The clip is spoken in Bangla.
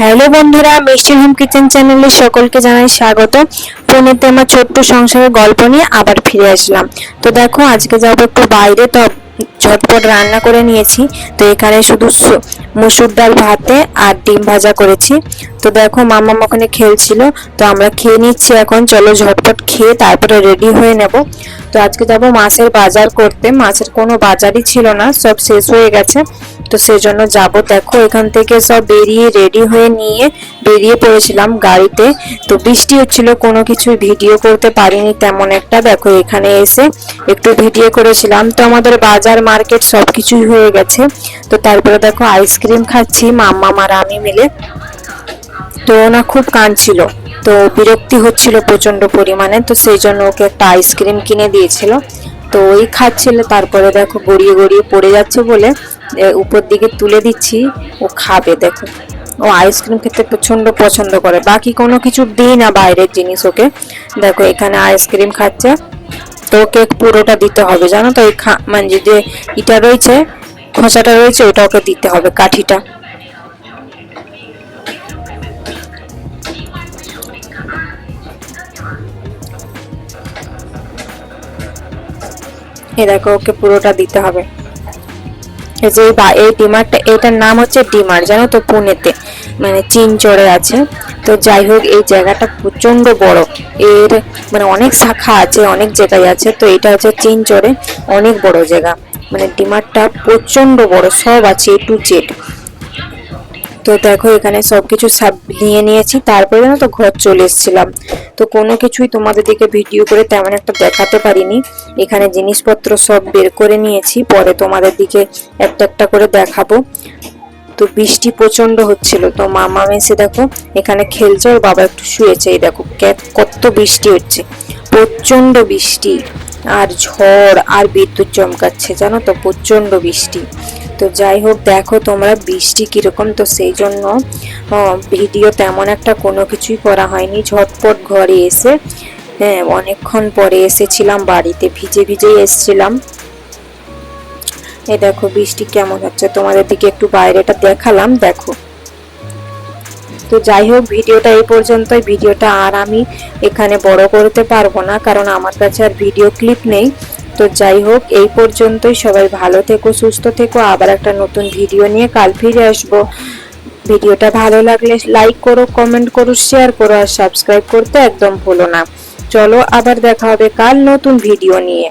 হ্যালো বন্ধুরা, মিষ্টি হোম কিচেন চ্যানেলে সকলকে জানাই স্বাগত। পুনেতে আমার ছোট্ট সংসারের গল্প নিয়ে আবার ফিরে আসলাম। তো দেখো, আজকে যাব একটু বাইরে, তো ঝটপট রান্না করে নিয়েছি। তো এখানে শুধু মুসুর ডাল ভাতে আর ডিম ভাজা করেছি। তো দেখো, মামা ওখানে খেলছিল। তো আমরা খেয়ে নিচ্ছি এখন। চলো ঝটপট খেয়ে তারপরে রেডি হয়ে নেব। তো আজকে যাব মাছের বাজার করতে। মাছের কোনো বাজারই ছিল না, সব শেষ হয়ে গেছে। তো সেজন্য যাব। দেখো, এখান থেকে সব বেরিয়ে রেডি হয়ে নিয়ে বেরিয়ে পড়েছিলাম গাড়িতে। তো বৃষ্টি হচ্ছিল, কোনো কিছু ভিডিও করতে পারিনি তেমন একটা। দেখো, এখানে এসে একটু ভিডিও করেছিলাম। তো আমাদের বাজার মার্কেট সব কিছুই হয়ে গেছে। তো তারপরে দেখো আইসক্রিম খাচ্ছি মাম্মা মারা আমি মিলে। তো ওনা খুব কাঁদছিল। তো বিরক্তি হচ্ছিল প্রচণ্ড পরিমাণে। তো সেই জন্য ওকে একটা আইসক্রিম কিনে দিয়েছিল। তো ওই খাচ্ছিল, তারপরে দেখো গড়িয়ে গড়িয়ে পড়ে যাচ্ছে বলে উপর দিকে তুলে দিচ্ছি, ও খাবে, দেখো। ও আইসক্রিম খেতে প্রচণ্ড পছন্দ করে। বাকি কোনো কিছু দিই না বাইরের জিনিস ওকে। দেখো এখানে আইসক্রিম খাচ্ছে। তো ওকে পুরোটা দিতে হবে, জানো তো? ওই খা- মানে যে ইটা রয়েছে, খোসাটা রয়েছে, ওটা ওকে দিতে হবে, কাঠিটা। এ দেখো, ওকে পুরোটা দিতে হবে। এই যে এই ডিমারটা, এটার নাম হচ্ছে ডিমার, জানো তো, পুনেতে। মানে চীন চড়ে আছে। তো যাই হোক, এই জায়গাটা প্রচণ্ড বড়। এর মানে অনেক শাখা আছে, অনেক জায়গায় আছে। তো এটা হচ্ছে চীন চড়ে অনেক বড় জায়গা। মানে ডিমারটা প্রচণ্ড বড়, সব আছে এ টু জেড তো দেখো, এখানে সবকিছু সব নিয়ে নিয়েছি। তারপরে না তো ঘর চলে এসেছিলাম। তো কোনো কিছুই তোমাদের দিকে ভিডিও করে তেমন একটা দেখাতে পারিনি। এখানে জিনিসপত্র সব বের করে নিয়েছি। পরে তোমাদের দিকে একটা একটা করে দেখাবো। তো বৃষ্টি প্রচণ্ড হচ্ছিল। তো মামা মেসে দেখো, এখানে খেলছে, ওর বাবা একটু শুয়েছে। এই দেখো কত বৃষ্টি হচ্ছে। প্রচণ্ড বৃষ্টি। আর ঝড়, আর বিদ্যুৎ চমকাচ্ছে। জানো তো প্রচণ্ড বৃষ্টি। তো যাই হোক, দেখো তোমরা বৃষ্টি কীরকম, তো সেই জন্য ভিডিও তেমন একটা কোনো কিছুই করা হয়নি। ঝটপট ঘরে এসে হ্যাঁ অনেকক্ষণ পরে এসেছিলাম বাড়িতে, ভিজে ভিজেই এসেছিলাম। এ দেখো বৃষ্টি কেমন হচ্ছে, তোমাদের দিকে একটু বাইরেটা দেখালাম, দেখো। তো যাই হোক, ভিডিওটা এই পর্যন্তই, ভিডিওটা আর আমি এখানে বড় করতে পারব না, কারণ আমার কাছে আর ভিডিও ক্লিপ নেই। তো যাই হোক, এই পর্যন্তই। সবাই ভালো থেকো, সুস্থ থেকো। আবার একটা নতুন ভিডিও নিয়ে কাল ফিরে আসব। ভিডিওটা ভালো লাগলে লাইক করো কমেন্ট করো শেয়ার করো আর সাবস্ক্রাইব করতে একদম ভুলো না। চলো, আবার দেখা হবে কাল নতুন ভিডিও নিয়ে।